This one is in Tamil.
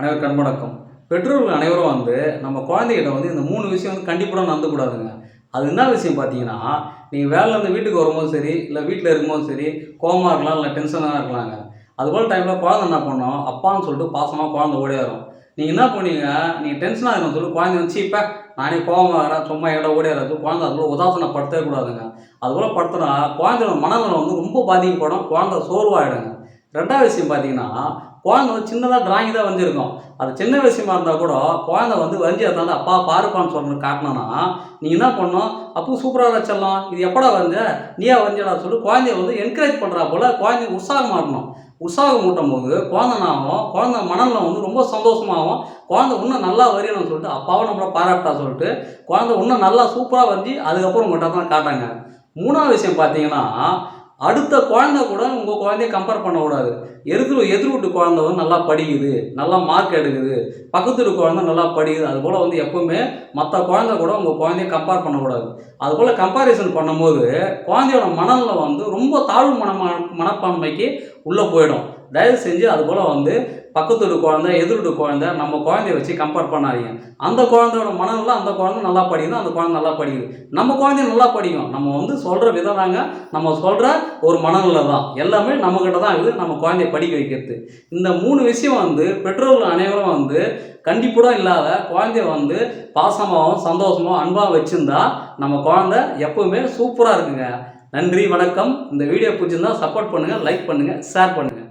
அனைவருக்கும் வணக்கம் பெற்றோர்கள் அனைவரும் வந்து நம்ம குழந்தைகிட்ட வந்து இந்த மூணு விஷயம் வந்து கண்டிப்பாக நடந்துக்கூடாதுங்க. அது என்ன விஷயம் பார்த்தீங்கன்னா நீங்கள் வேலையிலேருந்து வீட்டுக்கு வரும்போது சரி இல்லை வீட்டில் இருக்கும்போது சரி கோவமாக இருக்கலாம் இல்லை டென்ஷனாக இருக்கலாங்க. அதுபோல் டைமில் குழந்தை என்ன பண்ணோம்? அப்பான்னு சொல்லிட்டு பாசமாக குழந்தை ஓடியாரும். நீங்கள் என்ன பண்ணுவீங்க நீங்கள் டென்ஷனாக இருக்கணும் சொல்லி குழந்தை வச்சு இப்போ நானே கோவமாக வரேன் சும்மா எவ்வளோ ஓடியாரது குழந்தை அதுபோல் உதாசனப்படுத்தவே கூடாதுங்க. அதுபோல் படுத்துனா குழந்தையோட மனநலம் வந்து ரொம்ப பாதிக்கப்படும். குழந்தை சோர்வாயிடுங்க. ரெண்டாவது விஷயம் பார்த்தீங்கன்னா குழந்தை வந்து சின்னதாக டிராயிங் தான் வரைஞ்சிருக்கும் அது சின்ன விஷயமா இருந்தால் கூட குழந்தை வந்து வரைஞ்சி அதை அப்பா பாருப்பான்னு சொல்லணும் காட்டினோன்னா நீங்கள் என்ன பண்ணணும்? அப்போ சூப்பராக வச்சிடலாம் இது எப்படா வரைஞ்ச நீயா வரைஞ்சடா சொல்லி. குழந்தைய வந்து என்கரேஜ் பண்ணுறா போல் குழந்தைய உற்சாகமாக இருக்கணும். உற்சாகம் ஊட்டும் போது குழந்தைனாகும் குழந்தை மனநிலை வந்து ரொம்ப சந்தோஷமாகும் குழந்தை இன்னும் நல்லா வரையணும்னு சொல்லிட்டு அப்பாவை நம்மளை பாராட்டா சொல்லிட்டு குழந்தை இன்னும் நல்லா சூப்பராக வரைஞ்சி அதுக்கப்புறம் உங்கள்கிட்ட தான் காட்டாங்க மூணாவது விஷயம் பார்த்தீங்கன்னா அடுத்த குழந்தை கூட உங்கள் குழந்தைய கம்பேர் பண்ணக்கூடாது. எதிர் எதிர் வீட்டு குழந்தை வந்து நல்லா படிக்குது நல்லா மார்க் எடுக்குது. பக்கத்து வீட்டு குழந்தை நல்லா படிக்குது. அதுபோல் வந்து எப்போவுமே மற்ற குழந்தை கூட உங்கள் குழந்தைய கம்பேர் பண்ணக்கூடாது. அதுபோல் கம்பேரிசன் பண்ணும்போது குழந்தையோட மனநிலை வந்து ரொம்ப தாழ்வு மன மனப்பான்மைக்கு உள்ளே போயிடும். தயவு செஞ்சு அது போல் வந்து பக்கத்து வீட்டு குழந்தை எதிர்ட்டு குழந்தை நம்ம குழந்தைய வச்சு கம்பேர் பண்ணாதீங்க. அந்த குழந்தையோட மனநில அந்த குழந்தை நல்லா படிக்குது அந்த குழந்தை நல்லா படிக்குது. நம்ம குழந்தை நல்லா படிக்கும். நம்ம வந்து சொல்கிற விதம் தாங்க நம்ம சொல்கிற ஒரு மனநிலை தான். எல்லாமே நம்மக்கிட்ட தான் இருக்குது. நம்ம குழந்தைய படிக்க வைக்கிறது. இந்த மூணு விஷயம் வந்து பெற்றோர்கள் அனைவரும் வந்து கண்டிப்பாக இல்லாத குழந்தைய வந்து பாசமாகவும் சந்தோஷமாகவும் அன்பாக வச்சுருந்தா நம்ம குழந்தை எப்பவுமே சூப்பராக இருக்குங்க. நன்றி வணக்கம். இந்த வீடியோ பிடிச்சிருந்தா சப்போர்ட் பண்ணுங்கள் லைக் பண்ணுங்கள் ஷேர் பண்ணுங்கள்